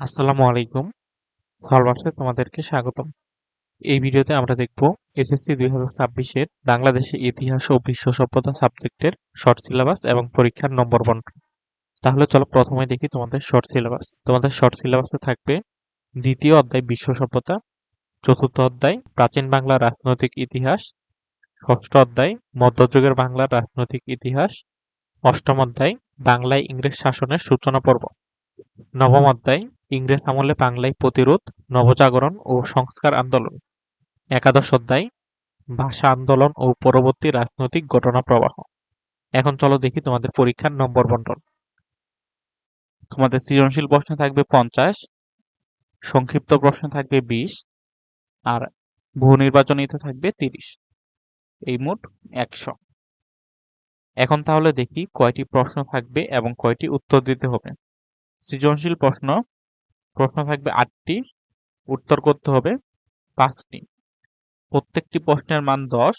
আসসালামু আলাইকুম। সলভার্সে তোমাদেরকে স্বাগতম। এই ভিডিওতে আমরা দেখব এসএসসি দুই হাজার ছাব্বিশের বাংলাদেশে ইতিহাস ও বিশ্ব সভ্যতা সাবজেক্টের শর্ট সিলেবাস এবং পরীক্ষার নম্বর বন্টন। তাহলে চলো প্রথমে দেখি তোমাদের শর্ট সিলেবাস। তোমাদের শর্ট সিলেবাসে থাকবে দ্বিতীয় অধ্যায় বিশ্ব সভ্যতা, চতুর্থ অধ্যায় প্রাচীন বাংলার রাজনৈতিক ইতিহাস, ষষ্ঠ অধ্যায় মধ্যযুগের বাংলার রাজনৈতিক ইতিহাস, অষ্টম অধ্যায় বাংলায় ইংরেজ শাসনের সূচনা পর্ব, নবম অধ্যায় ইংরেজ আমলে বাংলায় প্রতিরোধ, নবজাগরণ ও সংস্কার আন্দোলন। একাদশ অধ্যায়, ভাষা আন্দোলন ও পরবর্তী রাজনৈতিক ঘটনা প্রবাহ। এখন চলো দেখি তোমাদের পরীক্ষার নম্বর বন্টন। তোমাদের সৃজনশীল প্রশ্ন থাকবে পঞ্চাশ, সংক্ষিপ্ত প্রশ্ন থাকবে বিশ, আর বহু নির্বাচনীতে থাকবে তিরিশ। এই মোট একশো। এখন তাহলে দেখি কয়টি প্রশ্ন থাকবে এবং কয়টি উত্তর দিতে হবে। সৃজনশীল প্রশ্ন প্রশ্ন থাকবে আটটি। উত্তর করতে হবে পাঁচটি। প্রত্যেকটি প্রশ্নের মান দশ,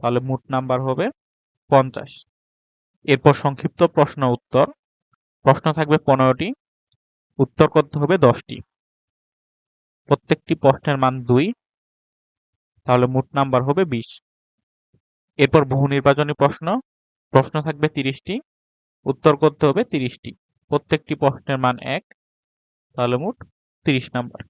তাহলে মোট নাম্বার হবে পঞ্চাশ। এরপর সংক্ষিপ্ত প্রশ্ন উত্তর। প্রশ্ন থাকবে পনেরোটি, উত্তর করতে হবে দশটি। প্রত্যেকটি প্রশ্নের মান দুই, তাহলে মোট নাম্বার হবে বিশ। এরপর বহু নির্বাচনী প্রশ্ন। প্রশ্ন থাকবে তিরিশটি, উত্তর করতে হবে তিরিশটি। প্রত্যেকটি প্রশ্নের মান এক তাহলে মোট তিরিশ নাম্বার।